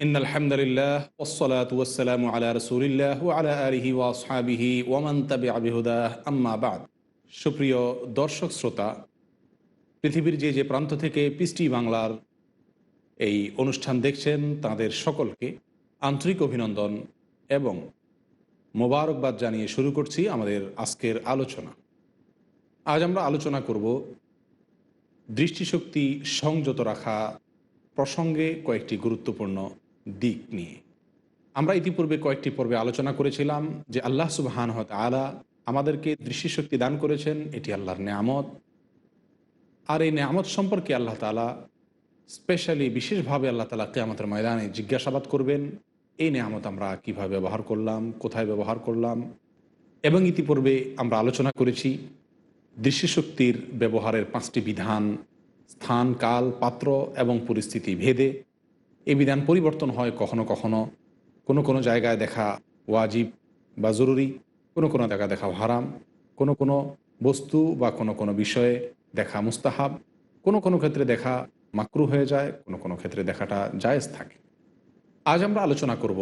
রহমতুল্লাহি ওবরাকাত ইন আলহামদুলিল্লাহ ওসলাত ওসালাম আলা রসুলিল্লাহ আলা আলহি ওয়াসহাবিহি ওয়ামান তাবি আবিহুদাহ আম্মা বাদ। সুপ্রিয় দর্শক শ্রোতা, পৃথিবীর যে যে প্রান্ত থেকে পিস্টি বাংলার এই অনুষ্ঠান দেখছেন, তাদের সকলকে আন্তরিক অভিনন্দন এবং মোবারকবাদ জানিয়ে শুরু করছি আমাদের আজকের আলোচনা। আজ আমরা আলোচনা করব দৃষ্টিশক্তি সংযত রাখা প্রসঙ্গে কয়েকটি গুরুত্বপূর্ণ দিক নিয়ে। আমরা ইতিপূর্বে কয়েকটি পর্বে আলোচনা করেছিলাম যে আল্লাহ সুবাহান হত আলা আমাদেরকে দৃষ্টিশক্তি দান করেছেন, এটি আল্লাহর নেয়ামত। আর এই নেয়ামত সম্পর্কে আল্লাহ তালা স্পেশালি বিশেষভাবে আল্লাহ তালা কেয়ামতের ময়দানে জিজ্ঞাসাবাদ করবেন, এই নেয়ামত আমরা কীভাবে ব্যবহার করলাম, কোথায় ব্যবহার করলাম? এবং ইতিপূর্বে আমরা আলোচনা করেছি দৃষ্টিশক্তির ব্যবহারের পাঁচটি বিধান, স্থান, কাল, পাত্র এবং পরিস্থিতি, ভেদে। এই বিধান পরিবর্তন হয় কখনো কখনো। কোনো কোনো জায়গায় দেখা ওয়াজিব বা জরুরি, কোনো কোনো জায়গায় দেখা হারাম, কোনো কোনো বস্তু বা কোনো কোনো বিষয়ে দেখা মুস্তাহাব, কোনো কোনো ক্ষেত্রে দেখা মাকরু হয়ে যায়, কোনো কোনো ক্ষেত্রে দেখাটা জায়েজ থাকে। আজ আমরা আলোচনা করব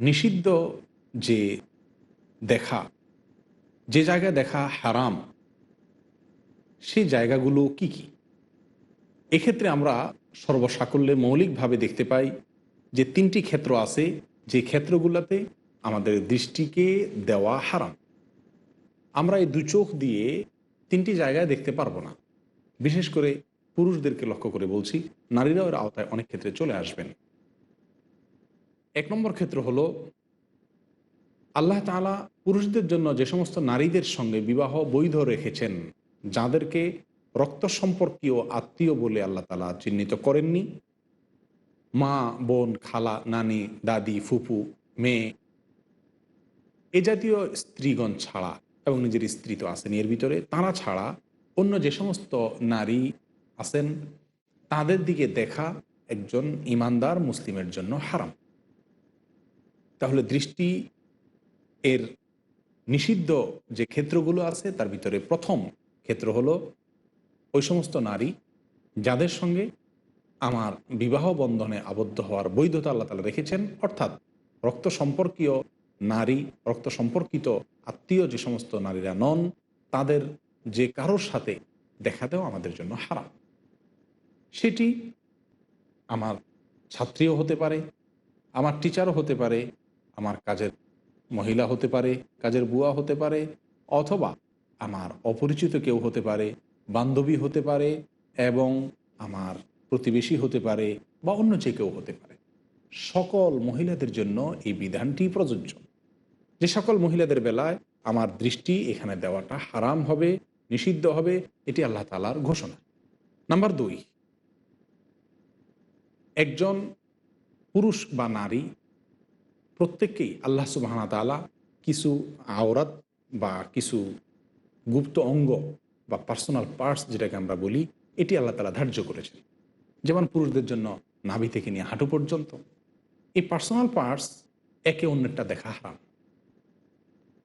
নিষিদ্ধ যে দেখা, যে জায়গায় দেখা হারাম, সেই জায়গাগুলো কি কি? এক্ষেত্রে আমরা সর্বসাকল্যে মৌলিকভাবে দেখতে পাই যে তিনটি ক্ষেত্র আছে, যে ক্ষেত্রগুলোতে আমাদের দৃষ্টিকে দেওয়া হারাম। আমরা এই দু চোখ দিয়ে তিনটি জায়গায় দেখতে পারব না। বিশেষ করে পুরুষদেরকে লক্ষ্য করে বলছি, নারীরাও এর আওতায় অনেক ক্ষেত্রে চলে আসবেন। এক নম্বর ক্ষেত্র হলো, আল্লাহ তালা পুরুষদের জন্য যে সমস্ত নারীদের সঙ্গে বিবাহ বৈধ রেখেছেন, যাদেরকে রক্ত সম্পর্কীয় আত্মীয় বলে আল্লাহ তালা চিহ্নিত করেননি। মা, বোন, খালা, নানি, দাদি, ফুপু, মেয়ে, এ জাতীয় স্ত্রীগণ ছাড়া এবং নিজের স্ত্রী তো আসেন এর ভিতরে, তারা ছাড়া অন্য যে সমস্ত নারী আছেন, তাদের দিকে দেখা একজন ইমানদার মুসলিমের জন্য হারাম। তাহলে দৃষ্টি এর নিষিদ্ধ যে ক্ষেত্রগুলো আছে, তার ভিতরে প্রথম ক্ষেত্র হলো ওই সমস্ত নারী যাদের সঙ্গে আমার বিবাহ বন্ধনে আবদ্ধ হওয়ার বৈধতা আল্লাহ তালা রেখেছেন, অর্থাৎ রক্ত সম্পর্কীয় নারী, রক্ত সম্পর্কিত আত্মীয় যে সমস্ত নারীরা নন, তাদের যে কারোর সাথে দেখা দেওয়া আমাদের জন্য হারাম। সেটি আমার ছাত্রীও হতে পারে, আমার টিচারও হতে পারে, আমার কাজের মহিলা হতে পারে, কাজের বুয়া হতে পারে, অথবা আমার অপরিচিত কেউ হতে পারে বান্ধবী হতে পারে এবং আমার প্রতিবেশী হতে পারে বা অন্য যে কেউ হতে পারে। সকল মহিলাদের জন্য এই বিধানটি প্রযোজ্য। যে সকল মহিলাদের বেলায় আমার দৃষ্টি এখানে দেওয়াটা হারাম হবে, নিষিদ্ধ হবে, এটি আল্লাহ তালার ঘোষণা। নাম্বার দুই, একজন পুরুষ বা নারী প্রত্যেককেই আল্লাহ সুবাহানা তালা কিছু আওরাত বা কিছু গুপ্ত অঙ্গ বা পার্সোনাল পার্টস যেটাকে আমরা বলি, এটি আল্লাহ তালা ধার্য করেছেন। যেমন পুরুষদের জন্য নাভি থেকে নিয়ে হাঁটু পর্যন্ত, এই পার্সোনাল পার্টস একে অন্যেরটা দেখা হারাম।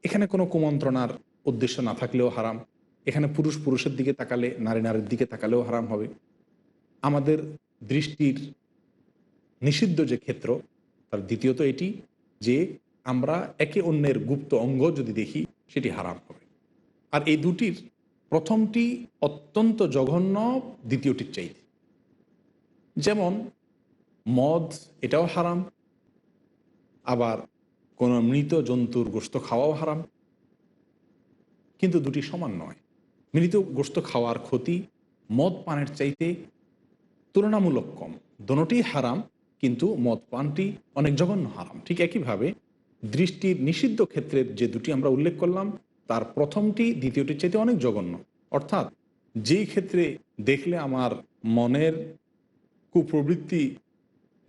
এখানে কোনো কুমন্ত্রণার উদ্দেশ্য না থাকলেও হারাম। এখানে পুরুষ পুরুষের দিকে তাকালে নারী নারীর দিকে তাকালেও হারাম হবে। আমাদের দৃষ্টির নিষিদ্ধ যে ক্ষেত্র, তার দ্বিতীয়ত এটি যে আমরা একে অন্যের গুপ্ত অঙ্গ যদি দেখি, সেটি হারাম হবে। আর এই দুটির প্রথমটি অত্যন্ত জঘন্য, দ্বিতীয়টির চাইতে। যেমন, মদ, এটাও হারাম। আবার কোনো মৃত জন্তুর গোস্ত খাওয়াও হারাম। কিন্তু দুটি সমান নয়। মৃত গোস্ত খাওয়ার ক্ষতি মদ পানের চাইতে তুলনামূলক কম। দোনোটি হারাম, কিন্তু মদ পানটি অনেক জঘন্য হারাম। ঠিক একইভাবে দৃষ্টির নিষিদ্ধ ক্ষেত্রের যে দুটি আমরা উল্লেখ করলাম তার প্রথমটি, দ্বিতীয়টির চাইতে অনেক জঘন্য। অর্থাৎ, যেই ক্ষেত্রে দেখলে আমার মনের কুপ্রবৃত্তি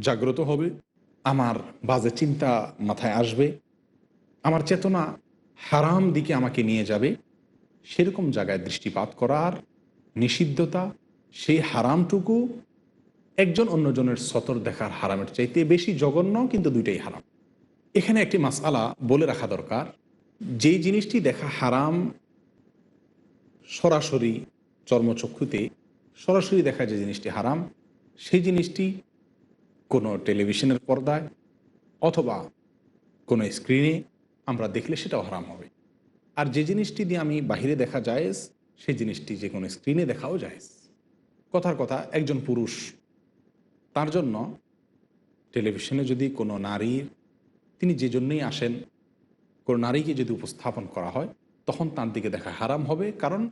জাগ্রত হবে, আমার বাজে চিন্তা মাথায় আসবে, আমার চেতনা হারাম দিকে আমাকে নিয়ে যাবে, সেরকম জায়গায় দৃষ্টিপাত করার নিষিদ্ধতা, সেই হারামটুকু একজন অন্যজনের সতর দেখার হারামের চাইতে বেশি জঘন্য, কিন্তু দুইটাই হারাম। এখানে একটি মাসালা বলে রাখা দরকার। যেই জিনিসটি দেখা হারাম সরাসরি চর্মচক্ষুতে, সরাসরি দেখা যে জিনিসটি হারাম, সেই জিনিসটি কোনো টেলিভিশনের পর্দায় অথবা কোনো স্ক্রিনে আমরা দেখলে সেটাও হারাম হবে। আর যে জিনিসটি দিয়ে আমি বাহিরে দেখা যায় সেই জিনিসটি যে কোনো স্ক্রিনে দেখাও যায় কথার কথা, একজন পুরুষ, তার জন্য টেলিভিশনে যদি কোনো নারীর, তিনি যে জন্যই আসেন কোনো নারীকে যদি উপস্থাপন করা হয়, তখন তার দিকে দেখা হারাম হবে, কারণ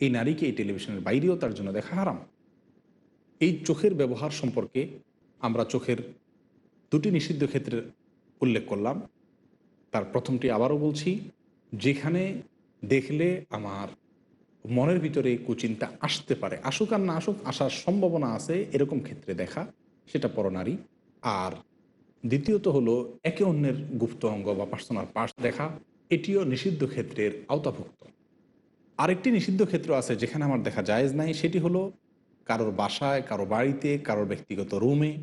এই নারীকে এই টেলিভিশনের বাইরেও তার জন্য দেখা হারাম। এই চোখের ব্যবহার সম্পর্কে আমরা চোখের দুটি নিষিদ্ধ ক্ষেত্রে উল্লেখ করলাম। তার প্রথমটি আবারও বলছি, যেখানে দেখলে আমার মনের ভিতরে কুচিন্তা আসতে পারে, আসুক আর না আসুক, আসার সম্ভাবনা আছে, এরকম ক্ষেত্রে দেখা, সেটা পরনারী। আর দ্বিতীয়ত হলো একে অন্যের গুপ্ত অঙ্গ বা পার্সোনাল পার্স দেখা, এটিও নিষিদ্ধ ক্ষেত্রের আওতাভুক্ত। আরেকটি নিষিদ্ধ ক্ষেত্র আছে যেখানে আমার দেখা জায়েজ নাই, সেটি হলো কারোর বাসায়, কারও বাড়িতে, কারোর ব্যক্তিগত রুমে,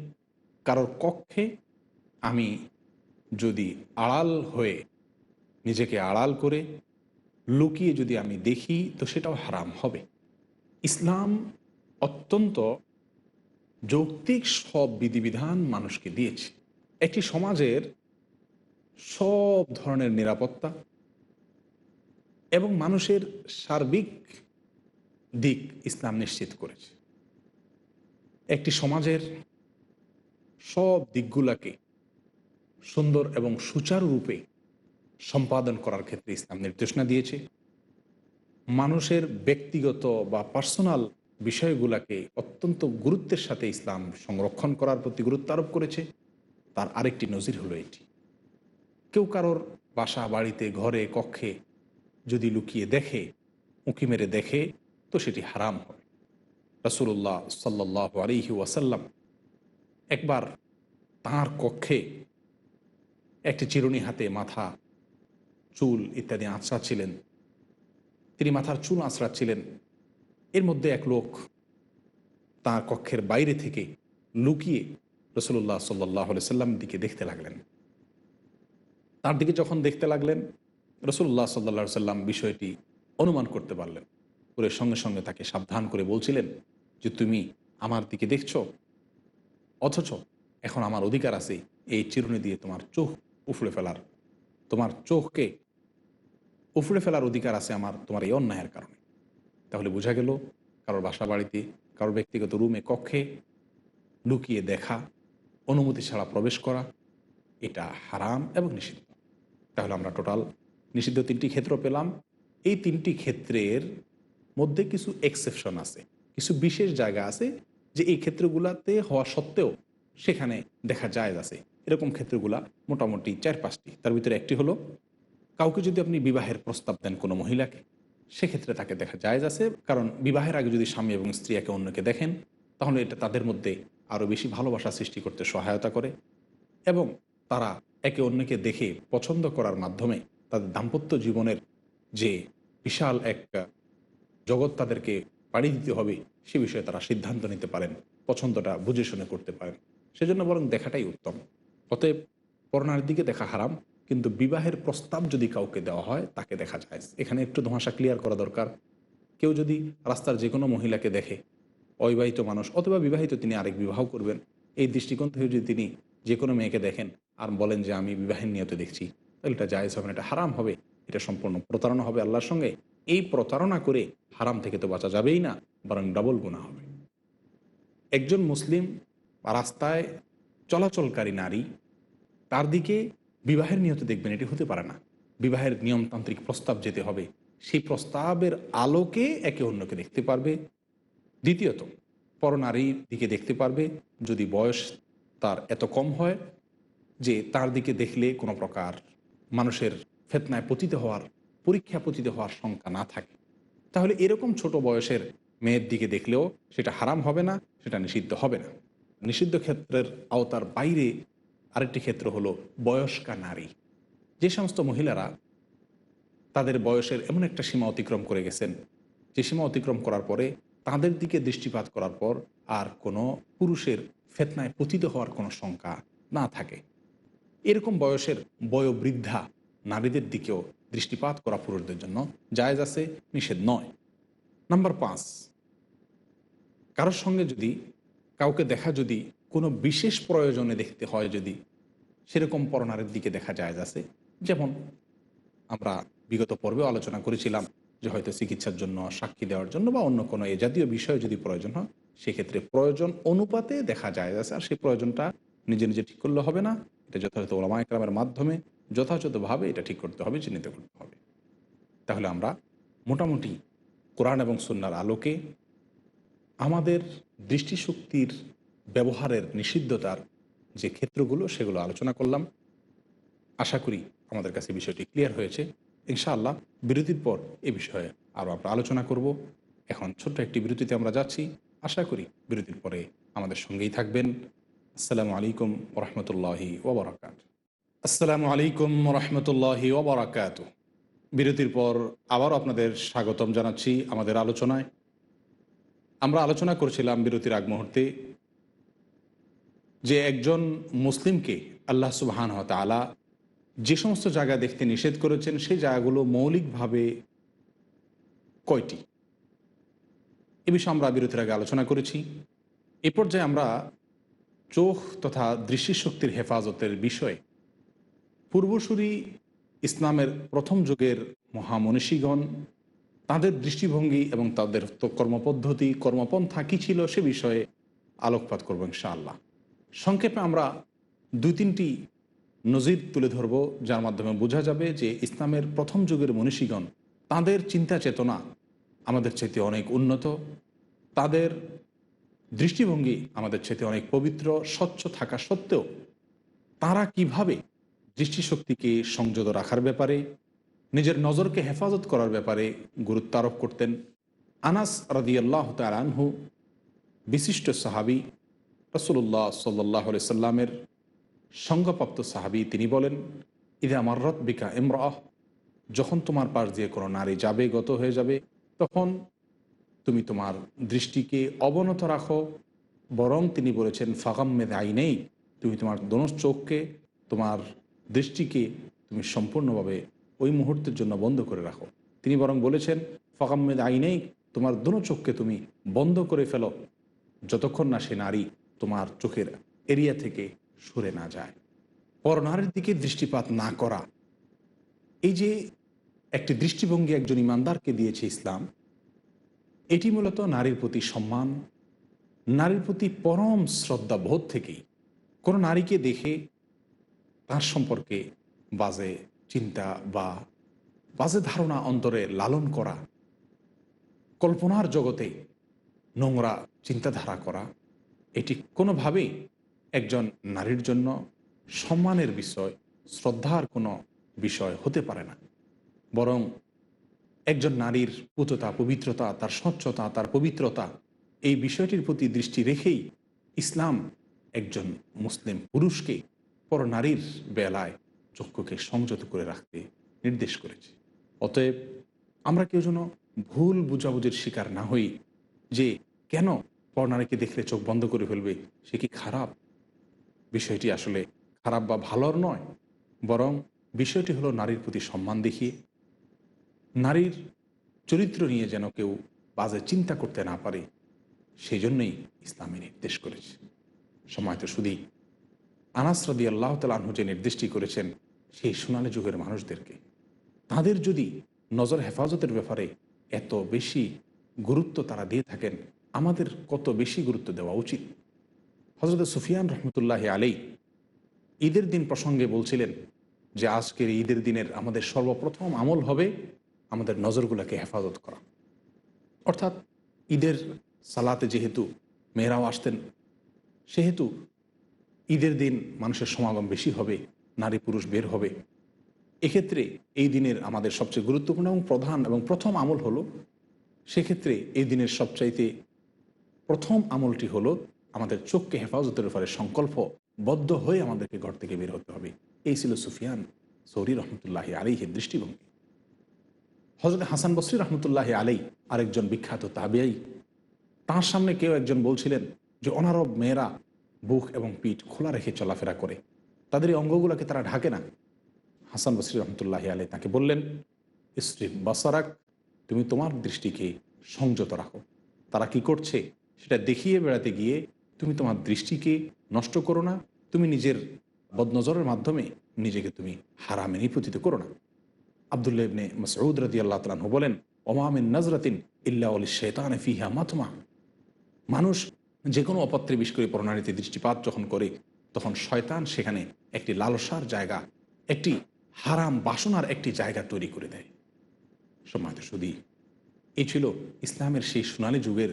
কারোর কক্ষে আমি যদি আড়াল হয়ে নিজেকে আড়াল করে লুকিয়ে যদি আমি দেখি, তো সেটাও হারাম হবে। ইসলাম অত্যন্ত যৌক্তিক সব বিধিবিধান মানুষকে দিয়েছে। একটি সমাজের সব ধরনের নিরাপত্তা এবং মানুষের সার্বিক দিক ইসলাম নিশ্চিত করেছে। একটি সমাজের সব দিকগুলাকে সুন্দর এবং সুচারুরূপে সম্পাদন করার ক্ষেত্রে ইসলাম নির্দেশনা দিয়েছে। মানুষের ব্যক্তিগত বা পার্সোনাল বিষয়গুলাকে অত্যন্ত গুরুত্বের সাথে ইসলাম সংরক্ষণ করার প্রতি গুরুত্ব আরোপ করেছে। তার আরেকটি নজির হলো এটি। কেউ কারোর বাসা, বাড়িতে, ঘরে, কক্ষে যদি লুকিয়ে দেখে, উঁকি মেরে দেখে, তো সেটি হারাম হবে রসুল্লাহ সাল্লাহ আলিহি ওয়াসাল্লাম একবার তাঁর কক্ষে একটি চিরুনি হাতে মাথা, চুল ইত্যাদি আঁচড়াচ্ছিলেন। তিনি মাথার চুল আঁচড়াচ্ছিলেন। এর মধ্যে এক লোক তার কক্ষের বাইরে থেকে লুকিয়ে রসুল্লাহ সাল্লাহ সাল্লাম দিকে দেখতে লাগলেন। তার দিকে যখন দেখতে লাগলেন রসুল্লাহ সাল্লা সাল্লাম বিষয়টি অনুমান করতে পারলেন। করে সঙ্গে সঙ্গে তাকে সাবধান করে বলছিলেন যে, তুমি আমার দিকে দেখছ? অথচ এখন আমার অধিকার আছে এই চিরুনি দিয়ে তোমার চোখ উফড়ে ফেলার। তোমার চোখকে উফড়ে ফেলার অধিকার আছে আমার, তোমার এই অন্যায়ের কারণে। তাহলে বোঝা গেল, কারোর বাসা বাড়িতে, কারোর ব্যক্তিগত রুমে কক্ষে লুকিয়ে দেখা অনুমতি ছাড়া প্রবেশ করা, এটা হারাম এবং নিষিদ্ধ। তাহলে আমরা টোটাল নিষিদ্ধ তিনটি ক্ষেত্র পেলাম। এই তিনটি ক্ষেত্রের মধ্যে কিছু এক্সেপশন আছে, কিছু বিশেষ জায়গা আছে যে এই ক্ষেত্রগুলাতে হওয়া সত্ত্বেও সেখানে দেখা যায় আছে। এরকম ক্ষেত্রগুলা মোটামুটি চার পাঁচটি। তার ভিতরে একটি হলো, কাউকে যদি আপনি বিবাহের প্রস্তাব দেন কোনো মহিলাকে, সেক্ষেত্রে তাকে দেখা যায় আছে। কারণ বিবাহের আগে যদি স্বামী এবং স্ত্রী একে অন্যকে দেখেন, তাহলে এটা তাদের মধ্যে আরও বেশি ভালোবাসা সৃষ্টি করতে সহায়তা করে এবং তারা একে অন্যকে দেখে পছন্দ করার মাধ্যমে তাদের দাম্পত্য জীবনের যে বিশাল এক জগৎ তাদেরকে পাড়ি দিতে হবে, সে বিষয়ে তারা সিদ্ধান্ত নিতে পারেন, পছন্দটা বুঝে শুনে করতে পারেন। সেজন্য বরং দেখাটাই উত্তম। অতএব করোনার দিকে দেখা হারাম, কিন্তু বিবাহের প্রস্তাব যদি কাউকে দেওয়া হয়, তাকে দেখা যায়। এখানে একটু ধোঁয়াশা ক্লিয়ার করা দরকার। কেউ যদি রাস্তার যে কোনো মহিলাকে দেখে অবিবাহিত মানুষ অথবা বিবাহিত তিনি আরেক বিবাহ করবেন। এই দৃষ্টিকোণ থেকে যদি তিনি যে কোনো মেয়েকে দেখেন আর বলেন যে, আমি বিবাহের নিয়ত দেখছি, তাহলে এটা জায়জ হবে না, এটা হারাম হবে, এটা সম্পূর্ণ প্রতারণা হবে আল্লাহর সঙ্গে। এই প্রতারণা করে হারাম থেকে তো বাঁচা যাবেই না, বরং ডবল গুণা হবে। একজন মুসলিম রাস্তায় চলাচলকারী নারী, তার দিকে বিবাহের নিয়ত দেখবেন, এটি হতে পারে না। বিবাহের নিয়মতান্ত্রিক প্রস্তাব যেতে হবে, সেই প্রস্তাবের আলোকে একে অন্যকে দেখতে পারবে দ্বিতীয়ত পরনারীর দিকে দেখতে পারবে যদি বয়স তার এত কম হয় যে তার দিকে দেখলে কোনো প্রকার মানুষের ফেতনায় পতিত হওয়ার পরীক্ষা পতিত হওয়ার শঙ্কা না থাকে। তাহলে এরকম ছোট বয়সের মেয়ের দিকে দেখলেও সেটা হারাম হবে না, সেটা নিষিদ্ধ হবে না। নিষিদ্ধ ক্ষেত্রের আওতার বাইরে আরেকটি ক্ষেত্র হলো বয়স্কা নারী। যে সমস্ত মহিলারা তাদের বয়সের এমন একটা সীমা অতিক্রম করে গেছেন, যে সীমা অতিক্রম করার পরে তাদের দিকে দৃষ্টিপাত করার পর আর কোনো পুরুষের ফেতনায় পতিত হওয়ার কোনো শঙ্কা না থাকে। এরকম বয়সের বয়োবৃদ্ধা নারীদের দিকেও দৃষ্টিপাত করা পুরুষদের জন্য জায়জ আছে, নিষেধ নয়। নাম্বার পাঁচ, কারোর সঙ্গে যদি, কাউকে দেখা যদি কোনো বিশেষ প্রয়োজনে দেখতে হয় যদি, সেরকম পরনারের দিকে দেখা যায় আছে। যেমন আমরা বিগত পর্বেও আলোচনা করেছিলাম যে হয়তো চিকিৎসার জন্য, সাক্ষী দেওয়ার জন্য বা অন্য কোনো এ জাতীয় বিষয় যদি প্রয়োজন হয়, সেক্ষেত্রে প্রয়োজন অনুপাতে দেখা যায় আছে আর সেই প্রয়োজনটা নিজে নিজে ঠিক করলে হবে না। এটা যথাযথ ওলামা একরামের মাধ্যমে যথাযথভাবে এটা ঠিক করতে হবে, চিহ্নিত করতে হবে। তাহলে আমরা মোটামুটি কোরআন এবং সুন্নার আলোকে আমাদের দৃষ্টিশক্তির ব্যবহারের নিষিদ্ধতার যে ক্ষেত্রগুলো, সেগুলো আলোচনা করলাম। আশা করি আমাদের কাছে বিষয়টি ক্লিয়ার হয়েছে। ইনশাআল্লাহ বিরতির পর এ বিষয়ে আরও আমরা আলোচনা করব। এখন ছোট্ট একটি বিরতিতে আমরা যাচ্ছি। আশা করি বিরতির পরে আমাদের সঙ্গেই থাকবেন। আসসালামু আলাইকুম রহমতুল্লাহি ওবরাকাত। আসসালামু আলাইকুম রহমতুল্লাহি ওবরাকাত। বিরতির পর আবার আপনাদের স্বাগতম জানাচ্ছি আমাদের আলোচনায়। আমরা আলোচনা করছিলাম বিরতির আগ মুহূর্তে যে একজন মুসলিমকে আল্লাহ সুবাহান তালা যে সমস্ত জায়গা দেখতে নিষেধ করেছেন, সেই জায়গাগুলো মৌলিকভাবে কয়টি? এ বিষয়ে আমরা বিরতির আগে আলোচনা করেছি। এ পর্যায়ে আমরা চোখ তথা দৃষ্টিশক্তির হেফাজতের বিষয়ে পূর্বসূরি ইসলামের প্রথম যুগের মহামনীষীগণ, তাদের দৃষ্টিভঙ্গি এবং তাদের কর্মপদ্ধতি, কর্মপন্থা কী ছিল সে বিষয়ে আলোকপাত করব ইনশাআল্লাহ। সংক্ষেপে আমরা দুই তিনটি নজির তুলে ধরব, যার মাধ্যমে বোঝা যাবে যে ইসলামের প্রথম যুগের মনীষীগণ তাদের চিন্তা চেতনা আমাদের চাইতে অনেক উন্নত, তাদের দৃষ্টিভঙ্গি আমাদের চাইতে অনেক পবিত্র, স্বচ্ছ থাকা সত্ত্বেও তারা কীভাবে দৃষ্টিশক্তিকে সংযত রাখার ব্যাপারে, নিজের নজরকে হেফাজত করার ব্যাপারে গুরুত্ব আরোপ করতেন? আনাস রাদিয়াল্লাহ তালানহু বিশিষ্ট সাহাবি রসুল্লাহ সাল্লাহ সাল্লামের সঙ্গপ্রাপ্ত সাহাবি তিনি বলেন, ইদা মার্রত বিকা ইমরাহ, যখন তোমার পাশ দিয়ে কোনো নারী যাবে, গত হয়ে যাবে, তখন তুমি তোমার দৃষ্টিকে অবনত রাখো। বরং তিনি বলেছেন, ফাগাম্মেদ আইনেই তুমি তোমার দোনো চোখকে, তোমার দৃষ্টিকে তুমি সম্পূর্ণভাবে ওই মুহূর্তের জন্য বন্ধ করে রাখো। তিনি বরং বলেছেন ফকাম্মেদ আইনেই তোমার দোনো চোখকে তুমি বন্ধ করে ফেলো। যতক্ষণ না সে নারী তোমার চোখের এরিয়া থেকে সরে না যায়। পরনারীর দিকে দৃষ্টিপাত না করা। এই যে একটি দৃষ্টিভঙ্গি একজন ইমানদারকে দিয়েছে ইসলাম, এটি মূলত নারীর প্রতি সম্মান, নারীর প্রতি পরম শ্রদ্ধা বোধ থেকেই। কোনো নারীকে দেখে তার সম্পর্কে বাজে চিন্তা বা বাজে ধারণা অন্তরে লালন করা, কল্পনার জগতে নোংরা চিন্তাধারা করা, এটি কোনোভাবেই একজন নারীর জন্য সম্মানের বিষয়, শ্রদ্ধার কোনো বিষয় হতে পারে না। বরং একজন নারীর পুততা, পবিত্রতা, তার স্বচ্ছতা, তার পবিত্রতা, এই বিষয়টির প্রতি দৃষ্টি রেখেই ইসলাম একজন মুসলিম পুরুষকে পর নারীর বেলায় চক্ষুকে সংযত করে রাখতে নির্দেশ করেছে। অতএব আমরা কেউ যেন ভুল বুঝাবুঝির শিকার না হই যে কেন পরনারীকে দেখলে চোখ বন্ধ করে ফেলবে, সে কি খারাপ? বিষয়টি আসলে খারাপ বা ভালোর নয়, বরং বিষয়টি হলো নারীর প্রতি সম্মান দেখিয়ে, নারীর চরিত্র নিয়ে যেন কেউ বাজে চিন্তা করতে না পারে সেই জন্যই ইসলামী নির্দেশ করেছে। সময় তো শুধুই। আনাসরাদি আল্লাহ তালু যে নির্দেশটি করেছেন, সেই সোনালী যুগের মানুষদেরকে। তাদের যদি নজর হেফাজতের ব্যাপারে এত বেশি গুরুত্ব তারা দিয়ে থাকেন, আমাদের কত বেশি গুরুত্ব দেওয়া উচিত? হজরত সুফিয়ান রহমতুল্লাহ আলী ঈদের দিন প্রসঙ্গে বলছিলেন যে আজকের ঈদের দিনের আমাদের সর্বপ্রথম আমল হবে আমাদের নজরগুলোকে হেফাজত করা। অর্থাৎ ঈদের সালাতে যেহেতু মেয়েরাও আসতেন, সেহেতু ঈদের দিন মানুষের সমাগম বেশি হবে, নারী পুরুষ বের হবে। এক্ষেত্রে এই দিনের আমাদের সবচেয়ে গুরুত্বপূর্ণ এবং প্রধান এবং প্রথম আমল হলো, সেক্ষেত্রে এই দিনের সবচাইতে প্রথম আমলটি হলো আমাদের চোখকে হেফাজতের উপরে সংকল্প বদ্ধ হয়ে আমাদেরকে ঘর থেকে বের হতে হবে। এই ছিল সুফিয়ান সৌরি রহমতুল্লাহ আলীহের দৃষ্টিভঙ্গি। হজরত হাসান বসরি রহমতুল্লাহ আলী আরেকজন বিখ্যাত তাবিয়াই তার সামনে কেউ একজন বলছিলেন যে, অনারব মেয়েরা বুক এবং পিঠ খোলা রেখে চলাফেরা করে। তাদের এই অঙ্গগুলোকে তারা ঢাকে না। হাসান বসরি রহমতুল্লাহ আলী তাকে বললেন স্ত্রী বাসারাক, তুমি তোমার দৃষ্টিকে সংযত রাখো। তারা কি করছে? সেটা দেখিয়ে বেড়াতে গিয়ে তুমি তোমার দৃষ্টিকে নষ্ট করো না, তুমি নিজের বদনজরের মাধ্যমে নিজেকে তুমি হারামে নিপতিত করো না। আবদুল্লাহ ইবনে মসউদ রদি আল্লাহ তালু বলেন ওমামিন নজরাতিন ইল্লা অলি শেতান ফিহা মাথমা মানুষ যে কোনো অপত্রে বিশ করে প্রণালীতে দৃষ্টিপাত যখন করে, তখন শয়তান সেখানে একটি লালসার জায়গা, একটি হারাম বাসনার একটি জায়গা তৈরি করে দেয়। সম্মানিত সুদী, এই ছিল ইসলামের সেই সোনালী যুগের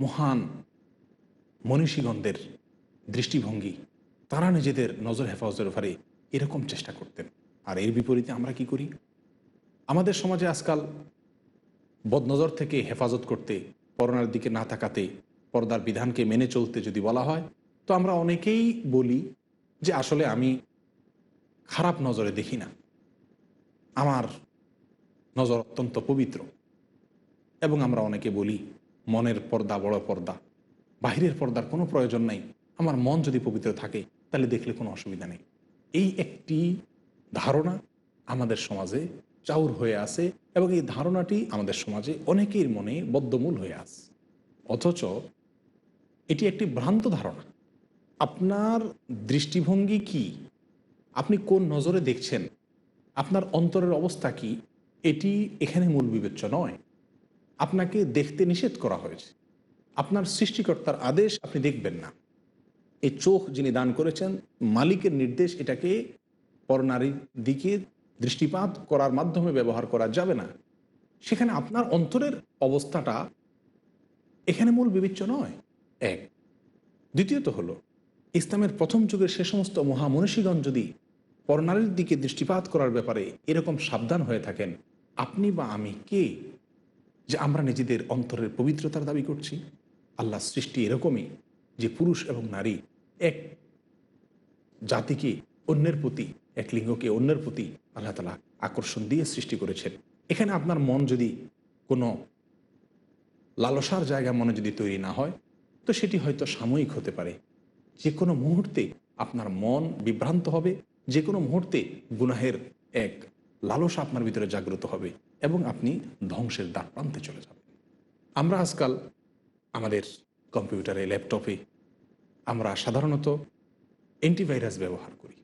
মহান মনীষীগণদের দৃষ্টিভঙ্গি, তারা নিজেদের নজর হেফাজতের ব্যাপারে এরকম চেষ্টা করতেন। আর এর বিপরীতে আমরা কি করি? আমাদের সমাজে আজকাল বদনজর থেকে হেফাজত করতে করোনার দিকে না তাকাতে, পর্দার বিধানকে মেনে চলতে যদি বলা হয়, তো আমরা অনেকেই বলি যে আসলে আমি খারাপ নজরে দেখি না। আমার নজর অত্যন্ত পবিত্র। এবং আমরা অনেকে বলি, মনের পর্দা বড় পর্দা। বাহিরের পর্দার কোনো প্রয়োজন নাই। আমার মন যদি পবিত্র থাকে, তাহলে দেখলে কোনো অসুবিধা নেই। এই একটি ধারণা আমাদের সমাজে চাউর হয়ে আছে এবং এই ধারণাটি আমাদের সমাজে অনেকের মনে বদ্ধমূল হয়ে আছে। অথচ এটি একটি ভ্রান্ত ধারণা। আপনার দৃষ্টিভঙ্গি কি? আপনি কোন নজরে দেখছেন? আপনার অন্তরের অবস্থা কি? এটি এখানে মূল বিবেচ্য নয়। আপনাকে দেখতে নিষেধ করা হয়েছে। আপনার সৃষ্টিকর্তার আদেশ আপনি দেখবেন না। এই চোখ যিনি দান করেছেন, মালিকের নির্দেশ এটাকে পরনারীর দিকে দৃষ্টিপাত করার মাধ্যমে ব্যবহার করা যাবে না। সেখানে আপনার অন্তরের অবস্থাটা এখানে মূল বিবেচ্য নয়। এক। দ্বিতীয়ত হলো, ইসলামের প্রথম যুগের সে সমস্ত মহামনীষীগণ যদি পরনারীর দিকে দৃষ্টিপাত করার ব্যাপারে এরকম সাবধান হয়ে থাকেন, আপনি বা আমি কে যে আমরা নিজেদের অন্তরের পবিত্রতার দাবি করছি? আল্লাহ সৃষ্টি এরকমই যে পুরুষ এবং নারী এক জাতিকে অন্যের প্রতি, এক লিঙ্গকে অন্যের প্রতি আল্লাহ তালা আকর্ষণ দিয়ে সৃষ্টি করেছেন। এখানে আপনার মন যদি কোনো লালসার জায়গা মনে যদি তৈরি না হয়, তো সেটি হয়তো সাময়িক হতে পারে। যে কোনো মুহূর্তে আপনার মন বিভ্রান্ত হবে যে কোনো মুহূর্তে গুনাহের এক লালসা আপনার ভিতরে জাগ্রত হবে এবং আপনি ধ্বংসের দ্বার প্রান্তে চলে যাবেন। আমরা আজকাল আমাদের কম্পিউটারে, ল্যাপটপে আমরা সাধারণত অ্যান্টিভাইরাস ব্যবহার করি।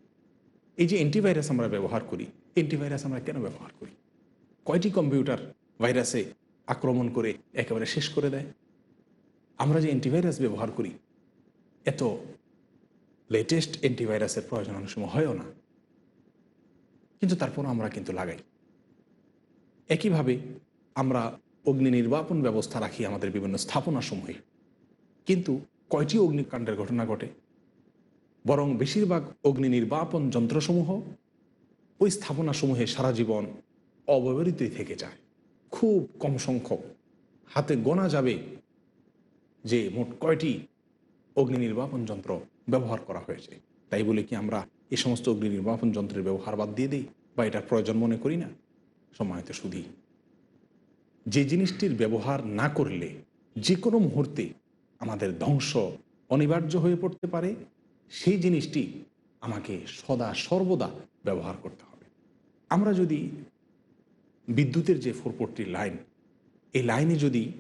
এই যে অ্যান্টিভাইরাস আমরা ব্যবহার করি অ্যান্টিভাইরাস আমরা কেন ব্যবহার করি? কয়টি কম্পিউটার ভাইরাসে আক্রমণ করে একেবারে শেষ করে দেয়? আমরা যে অ্যান্টিভাইরাস ব্যবহার করি, এত লেটেস্ট অ্যান্টিভাইরাসের প্রয়োজন অনেক সময় হয়ও না। কিন্তু তারপর আমরা কিন্তু লাগাই। একইভাবে আমরা অগ্নি নির্বাপন ব্যবস্থা রাখি আমাদের বিভিন্ন স্থাপনাসমূহে। কিন্তু কয়টি অগ্নিকাণ্ডের ঘটনা ঘটে? বরং বেশিরভাগ অগ্নি নির্বাপন যন্ত্রসমূহ ওই স্থাপনাসমূহে সারা জীবন অব্যবহৃতই থেকে যায়। খুব কম সংখ্যক হাতে গোনা যাবে যে মোট কয়টি অগ্নি নির্বাপন যন্ত্র ব্যবহার করা হয়েছে। তাই বলে কি আমরা এই সমস্ত অগ্নি নির্বাপন যন্ত্রের ব্যবহার বাদ দিয়ে দিই? বা এটার প্রয়োজন মনে করি না? সময়তে শুধু যে জিনিসটির ব্যবহার না করলে যে কোনো মুহূর্তে আমাদের ধ্বংস অনিবার্য হয়ে পড়তে পারে, সেই জিনিসটি আমাকে সদা সর্বদা ব্যবহার করতে হবে। আমরা যদি বিদ্যুতের যে ফোরপট্টি লাইন, এই লাইনে যদি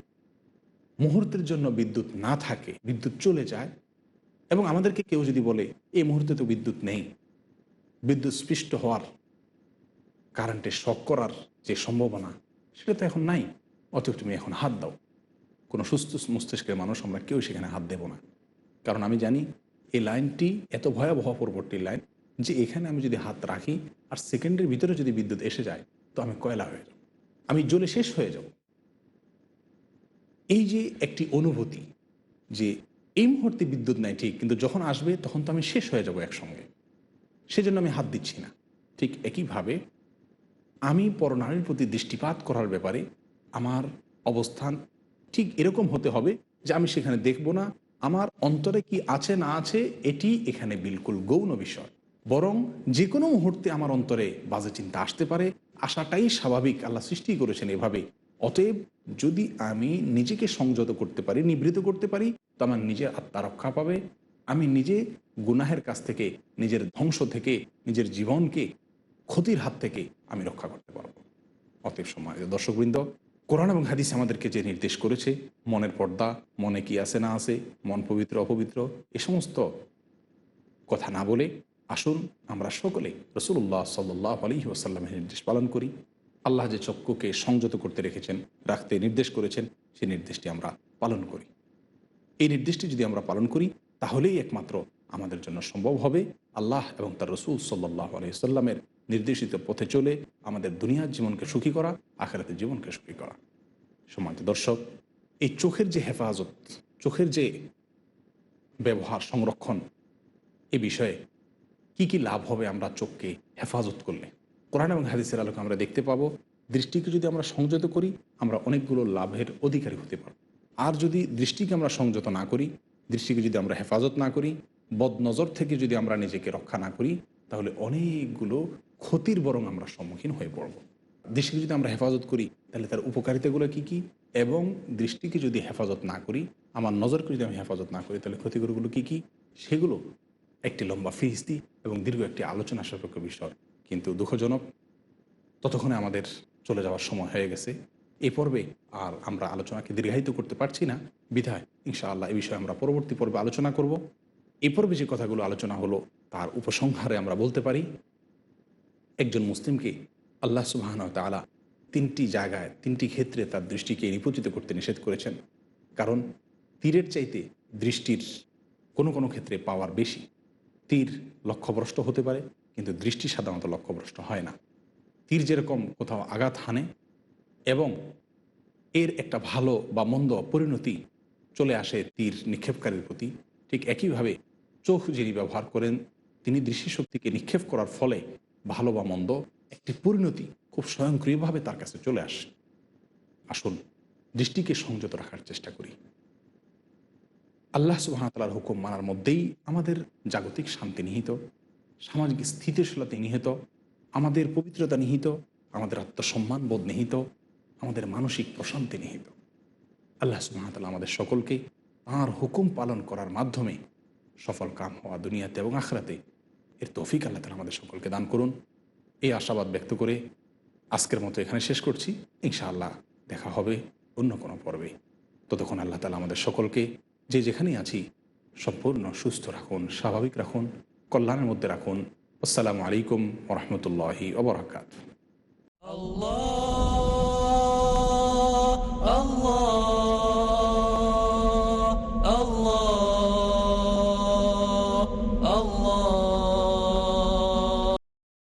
মুহূর্তের জন্য বিদ্যুৎ না থাকে, বিদ্যুৎ চলে যায়, এবং আমাদেরকে কেউ যদি বলে এই মুহূর্তে তো বিদ্যুৎ নেই। বিদ্যুৎ স্পৃষ্ট হওয়ার কারেন্টে শক করার যে সম্ভাবনা সেটা তো এখন নাই। অতএব তুমি এখন হাত দাও। কোনো সুস্থ মস্তিষ্কের মানুষ আমরা কেউ সেখানে হাত দেব না। কারণ আমি জানি এই লাইনটি এত ভয়াবহ পরবর্তী লাইন যে এখানে আমি যদি হাত রাখি আর সেকেন্ডের ভিতরে যদি বিদ্যুৎ এসে যায়, তো আমি কয়লা হয়ে যাব। আমি জ্বলে শেষ হয়ে যাব। এই যে একটি অনুভূতি যে এই মুহূর্তে বিদ্যুৎ নাই ঠিক, কিন্তু যখন আসবে তখন তো আমি শেষ হয়ে যাব একসঙ্গে। সেজন্য আমি হাত দিচ্ছি না। ঠিক একইভাবে আমি পরনারীর প্রতি দৃষ্টিপাত করার ব্যাপারে আমার অবস্থান ঠিক এরকম হতে হবে যে আমি সেখানে দেখব না। আমার অন্তরে কি আছে না আছে এটি এখানে বিলকুল গৌণ বিষয়। বরং যে কোনো মুহূর্তে আমার অন্তরে বাজে চিন্তা আসতে পারে। আসাটাই স্বাভাবিক আল্লাহ সৃষ্টি করেছেন এভাবে। অতএব যদি আমি নিজেকে সংযত করতে পারি, নিবৃত করতে পারি, তো আমার নিজের আত্মা রক্ষা পাবে। আমি নিজে গুনাহের কাছ থেকে, নিজের ধ্বংস থেকে, নিজের জীবনকে ক্ষতির হাত থেকে আমি রক্ষা করতে পারব। অতএব সময়, দর্শকবৃন্দ, কোরআন এবং হাদিস আমাদেরকে যে নির্দেশ করেছে, মনের পর্দা, মনে কি আছে না আছে, মন পবিত্র, অপবিত্র, এ সমস্ত কথা না বলে আসুন, আমরা সকলে রসুল্লাহ সাল্লাহ আলী ওসাল্লামের নির্দেশ পালন করি। আল্লাহ যে চক্ষুকে সংযত করতে রেখেছেন, রাখতে নির্দেশ করেছেন সেই নির্দেশটি আমরা পালন করি। এই নির্দেশটি যদি আমরা পালন করি, তাহলেই একমাত্র আমাদের জন্য সম্ভব হবে। আল্লাহ এবং তার রসুল সাল্লাহ আলহিসাল্লামের নির্দেশিত পথে চলে আমাদের দুনিয়ার জীবনকে সুখী করা, আখেরাতের জীবনকে সুখী করা। সমাজ দর্শক, এই চোখের যে হেফাজত, চোখের যে ব্যবহার, সংরক্ষণ, এ বিষয়ে কি কি লাভ হবে আমরা চোখকে হেফাজত করলে? কোরআন এবং হাদিসের আলোকে আমরা দেখতে পাবো, দৃষ্টিকে যদি আমরা সংযত করি, আমরা অনেকগুলো লাভের অধিকারী হতে পারব। আর যদি দৃষ্টিকে আমরা সংযত না করি, দৃষ্টিকে যদি আমরা হেফাজত না করি, বদনজর থেকে যদি আমরা নিজেকে রক্ষা না করি তাহলে অনেকগুলো ক্ষতির বরং আমরা সম্মুখীন হয়ে পড়ব। দৃষ্টিকে যদি আমরা হেফাজত করি, তাহলে তার উপকারিতাগুলো কি কি? এবং দৃষ্টিকে যদি হেফাজত না করি, আমার নজরকে যদি আমি হেফাজত না করি, তাহলে ক্ষতিকরগুলো কি কি? সেগুলো একটি লম্বা ফিরিস্তি এবং দীর্ঘ একটি আলোচনা সাপেক্ষ বিষয়। কিন্তু দুঃখজনক, ততক্ষণে আমাদের চলে যাওয়ার সময় হয়ে গেছে। এ পর্বে আর আমরা আলোচনাকে দীর্ঘায়িত করতে পারছি না। বিধায় ইনশাআল্লাহ এই বিষয়ে আমরা পরবর্তী পর্বে আলোচনা করব। এই পর্বে যে কথাগুলো আলোচনা হলো, তার উপসংহারে আমরা বলতে পারি, একজন মুসলিমকে আল্লাহ সুবাহন তালা তিনটি জায়গায়, তিনটি ক্ষেত্রে তার দৃষ্টিকে নিপতিত করতে নিষেধ করেছেন। কারণ তীরের চাইতে দৃষ্টির কোনো কোনো ক্ষেত্রে পাওয়ার বেশি। তীর লক্ষ্যভ্রষ্ট হতে পারে, কিন্তু দৃষ্টি সাধারণত লক্ষ্যভ্রষ্ট হয় না। তীর যেরকম কোথাও আঘাত হানে এবং এর একটা ভালো বা মন্দ পরিণতি চলে আসে তীর নিক্ষেপকারীর প্রতি, ঠিক একইভাবে চোখ যিনি ব্যবহার করেন, তিনি দৃষ্টিশক্তিকে নিক্ষেপ করার ফলে ভালো বা মন্দ একটি পরিণতি খুব স্বয়ংক্রিয়ভাবে তার কাছে চলে আসে। আসুন দৃষ্টিকে সংযত রাখার চেষ্টা করি। আল্লাহ সুবাহতালার হুকুম মানার মধ্যেই আমাদের জাগতিক শান্তি নিহিত, সামাজিক স্থিতিশীলতা নিহিত, আমাদের পবিত্রতা নিহিত, আমাদের আত্মসম্মান বোধ নিহিত, আমাদের মানসিক প্রশান্তি নিহিত। আল্লাহ সুবাহতাল্লাহ আমাদের সকলকে তাঁর হুকুম পালন করার মাধ্যমে সফল কাম হওয়া দুনিয়াতে এবং আখরাতে। এর তৌফিক আল্লাহ তালা আমাদের সকলকে দান করুন। এই আশাবাদ ব্যক্ত করে আজকের মতো এখানে শেষ করছি। ইনশাআল্লাহ দেখা হবে অন্য কোনো পর্বে। ততক্ষণ আল্লাহ তালা আমাদের সকলকে যে যেখানেই আছি, সম্পূর্ণ সুস্থ রাখুন, স্বাভাবিক রাখুন, কল্যাণের মধ্যে রাখুন। আসসালামু আলাইকুম রহমতুল্লাহি ওবরাকাত আল্লাহ আল্লাহ